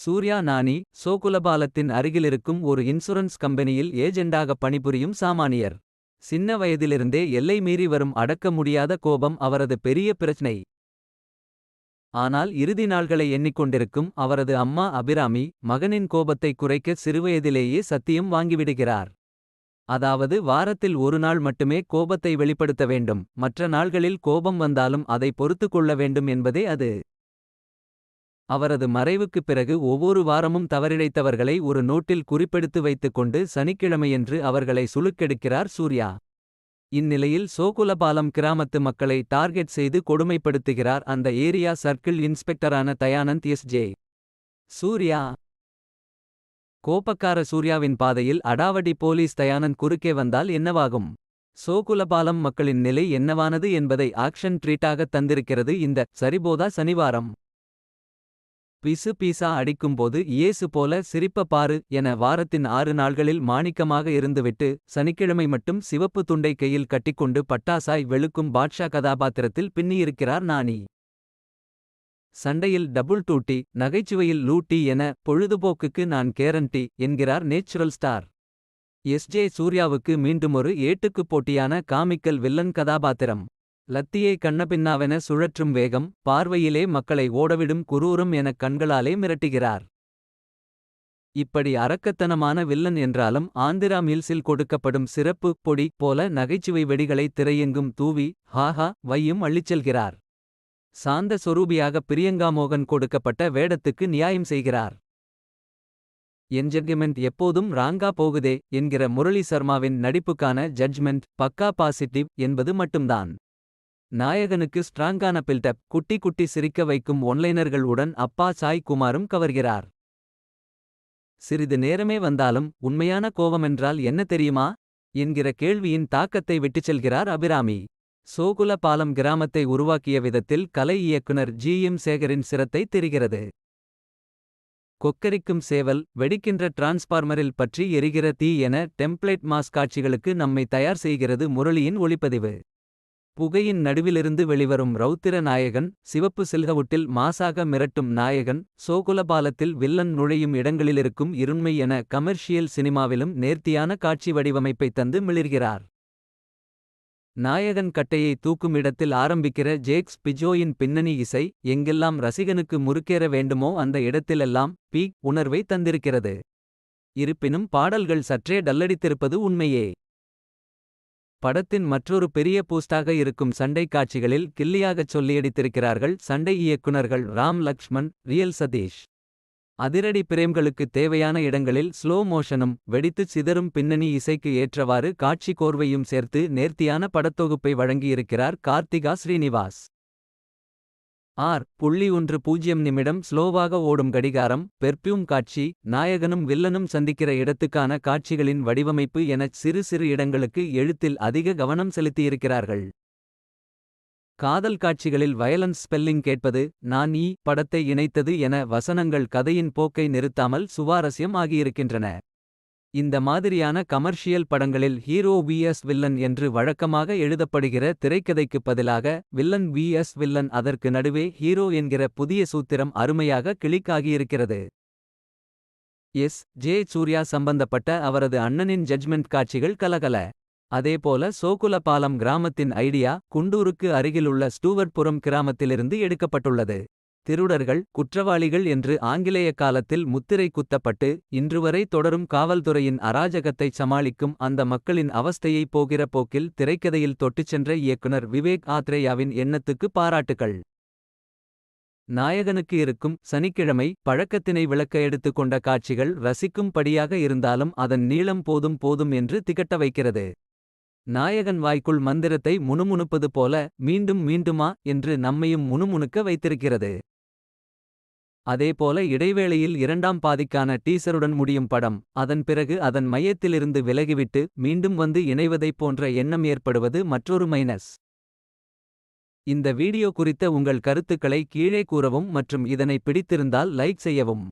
சூர்யா நானி சோகுலபாலத்தின் அருகிலிருக்கும் ஒரு இன்சூரன்ஸ் கம்பெனியில் ஏஜெண்டாக பணிபுரியும் சாமானியர். சின்ன வயதிலிருந்தே எல்லை மீறி வரும் அடக்க முடியாத கோபம் அவரது பெரிய பிரச்சினை ஆனால் இறுதி நாள்களை எண்ணிக்கொண்டிருக்கும் அவரது அம்மா அபிராமி. மகனின் கோபத்தை குறைக்க சிறுவயதிலேயே சத்தியம் வாங்கிவிடுகிறார். அதாவது வாரத்தில் ஒரு நாள் மட்டுமே கோபத்தை வெளிப்படுத்த வேண்டும். மற்ற நாள்களில் கோபம் வந்தாலும் அதை பொறுத்துக் கொள்ள வேண்டும் என்பதே அது. அவரது மறைவுக்குப் பிறகு ஒவ்வொரு வாரமும் தவறிழைத்தவர்களை ஒரு நோட்டில் குறிப்பெடுத்து வைத்துக் கொண்டு சனிக்கிழமையன்று அவர்களை சுளுக்கெடுக்கிறார் சூர்யா. இந்நிலையில் சோகுலபாலம் கிராமத்து மக்களை டார்கெட் செய்து கொடுமைப்படுத்துகிறார் அந்த ஏரியா சர்க்கிள் இன்ஸ்பெக்டரான தயானந்த் எஸ் ஜே. சூர்யா கோபக்கார சூர்யாவின் பாதையில் அடாவடி போலீஸ் தயானந்த் குறுக்கே வந்தால் என்னவாகும். சோகுலபாலம் மக்களின் நிலை என்னவானது என்பதை ஆக்ஷன் ட்ரீட்டாகத் தந்திருக்கிறது இந்த சரிபோதா சனிவாரம். பிசு பீசா அடிக்கும்போது இயேசு போல சிரிப்ப பாரு என வாரத்தின் ஆறு நாள்களில் மாணிக்கமாக இருந்துவிட்டு. சனிக்கிழமை மட்டும் சிவப்பு துண்டை கையில் கட்டிக்கொண்டு பட்டாசாய் வெளுக்கும் பாட்ஷா கதாபாத்திரத்தில் பின்னியிருக்கிறார் நானி. சண்டையில் டபுள் டூட்டி நகைச்சுவையில் லூட்டி என பொழுதுபோக்குக்கு நான் கேரண்டி என்கிறார் நேச்சுரல் ஸ்டார். எஸ்ஜே சூர்யாவுக்கு மீண்டுமொரு ஏட்டுக்குப் போட்டியான காமிக்கல் வில்லன் கதாபாத்திரம். லத்தியை கண்ணபின்னாவென சுழற்றும் வேகம் பார்வையிலே மக்களை ஓடவிடும் குரூரம் எனக் கண்களாலே மிரட்டுகிறார். இப்படி அரக்கத்தனமான வில்லன் என்றாலும் ஆந்திரா மில்ஸில் கொடுக்கப்படும் சிறப்பு பொடி போல நகைச்சுவை வெடிகளை திரையெங்கும் தூவி ஹாஹா வையும் அள்ளிச்செல்கிறார். சாந்த சொரூபியாக பிரியங்கா மோகன் கொடுக்கப்பட்ட வேடத்துக்கு நியாயம் செய்கிறார். என்ஜெர்கிமெண்ட் எப்போதும் ராங்கா போகுதே என்கிற முரளி சர்மாவின் நடிப்புக்கான ஜட்ஜ்மெண்ட் பக்கா பாசிட்டிவ் என்பது மட்டும்தான். நாயகனுக்கு ஸ்ட்ராங்கான பில்டப் குட்டி குட்டி சிரிக்க வைக்கும் ஒன்லைனர்கள் உடன் அப்பா சாய் குமாரும் கவர்கிறார். சிறிது நேரமே வந்தாலும் உண்மையான கோவமென்றால் என்ன தெரியுமா. என்கிற கேள்வியின் தாக்கத்தை விட்டுச் செல்கிறார் அபிராமி. சோகுல பாலம் கிராமத்தை உருவாக்கிய விதத்தில் கலை இயக்குனர் ஜி எம் சேகரின் சிரத்தை தெரிகிறது. கொக்கரிக்கும் சேவல் வெடிக்கின்ற டிரான்ஸ்பார்மரில் பற்றி எரிகிற தீ என டெம்ப்ளேட் மாஸ் காட்சிகளுக்கு நம்மை தயார் செய்கிறது முரளியின் ஒளிப்பதிவு. புகையின் நடுவிலிருந்து வெளிவரும் ரௌத்திர நாயகன் சிவப்பு சில்கவுட்டில் மாசாக மிரட்டும் நாயகன் சோகுலபாலத்தில் வில்லன் நுழையும் இடங்களிலிருக்கும் இருண்மை என கமர்ஷியல் சினிமாவிலும் நேர்த்தியான காட்சி வடிவமைப்பை தந்து மிளிர்கிறார். நாயகன் கட்டையை தூக்கும் இடத்தில் ஆரம்பிக்கிற ஜேக்ஸ் பிஜோயின் பின்னணி இசை எங்கெல்லாம் ரசிகனுக்கு முறுக்கேற வேண்டுமோ அந்த இடத்திலெல்லாம் பீக் உணர்வை தந்திருக்கிறது. இருப்பினும் பாடல்கள் சற்றே டல்லடித்திருப்பது உண்மையே. படத்தின் மற்றொரு பெரிய பூஸ்டாக இருக்கும் சண்டை காட்சிகளில் கில்லியாகச் சொல்லியடித்திருக்கிறார்கள் சண்டை இயக்குனர்கள் ராம் லக்ஷ்மன் ரியல் சதீஷ். அதிரடி பிரேம்களுக்கு தேவையான இடங்களில் ஸ்லோ மோஷனும் வெடித்துச் சிதறும் பின்னணி இசைக்கு ஏற்றவாறு காட்சி கோர்வையும் சேர்த்து நேர்த்தியான படத்தொகுப்பை வழங்கியிருக்கிறார் கார்த்திகா ஸ்ரீனிவாஸ். ஆர் புள்ளி ஒன்று பூஜ்யம் நிமிடம் ஸ்லோவாக ஓடும் கடிகாரம் பெர்ப்யூம் காட்சி நாயகனும் வில்லனும் சந்திக்கிற இடத்துக்கான காட்சிகளின் வடிவமைப்பு எனச் சிறு சிறு இடங்களுக்கு எழுத்தில் அதிக கவனம் செலுத்தியிருக்கிறார்கள். காதல் காட்சிகளில் வயலன்ஸ் ஸ்பெல்லிங் கேட்பது நான் ஈ படத்தை இணைத்தது என வசனங்கள் கதையின் போக்கை நிறுத்தாமல் சுவாரஸ்யம் ஆகியிருக்கின்றன. இந்த மாதிரியான கமர்ஷியல் படங்களில் ஹீரோ விஎஸ் வில்லன் என்று வழக்கமாக எழுதப்படுகிற திரைக்கதைக்குப் பதிலாக வில்லன் விஎஸ் வில்லன் அதற்கு நடுவே ஹீரோ என்கிற புதிய சூத்திரம் அருமையாக கிளிக்காகியிருக்கிறது எஸ் ஜே சூர்யா சம்பந்தப்பட்ட அவரது அண்ணனின் ஜட்ஜ்மெண்ட் காட்சிகள் கலகல. அதேபோல சோகுலபாலம் கிராமத்தின் ஐடியா குண்டூருக்கு அருகிலுள்ள ஸ்டூவர்ட்புரம் கிராமத்திலிருந்து எடுக்கப்பட்டுள்ளது. திருடர்கள் குற்றவாளிகள் என்று ஆங்கிலேய காலத்தில் முத்திரை குத்தப்பட்டு இன்றுவரை தொடரும் காவல்துறையின் அராஜகத்தைச் சமாளிக்கும் அந்த மக்களின் அவஸ்தையை போகிற போக்கில் திரைக்கதையில் தொட்டுச் சென்ற இயக்குனர் விவேக் ஆத்ரேயாவின் எண்ணத்துக்கு பாராட்டுகள். நாயகனுக்கு இருக்கும் சனிக்கிழமை பழக்கத்தினை விளக்க எடுத்துக் கொண்ட காட்சிகள் ரசிக்கும்படியாக இருந்தாலும் அதன் நீளம் போதும் போதும் என்று திகட்ட வைக்கிறது. நாயகன் வாய்க்குள் மந்திரத்தை முணுமுணுப்பது போல மீண்டும் மீண்டுமா என்று நம்மையும் முணுமுணுக்க வைத்திருக்கிறது. அதேபோல இடைவேளையில் இரண்டாம் பாதிக்கான டீசருடன் முடியும் படம் அதன் பிறகு அதன் மையத்திலிருந்து விலகிவிட்டு மீண்டும் வந்து இணைவதைப் போன்ற எண்ணம் ஏற்படுவது மற்றொரு மைனஸ். இந்த வீடியோ குறித்த உங்கள் கருத்துக்களை கீழே கூறவும் மற்றும் இதனை பிடித்திருந்தால் லைக் செய்யவும்.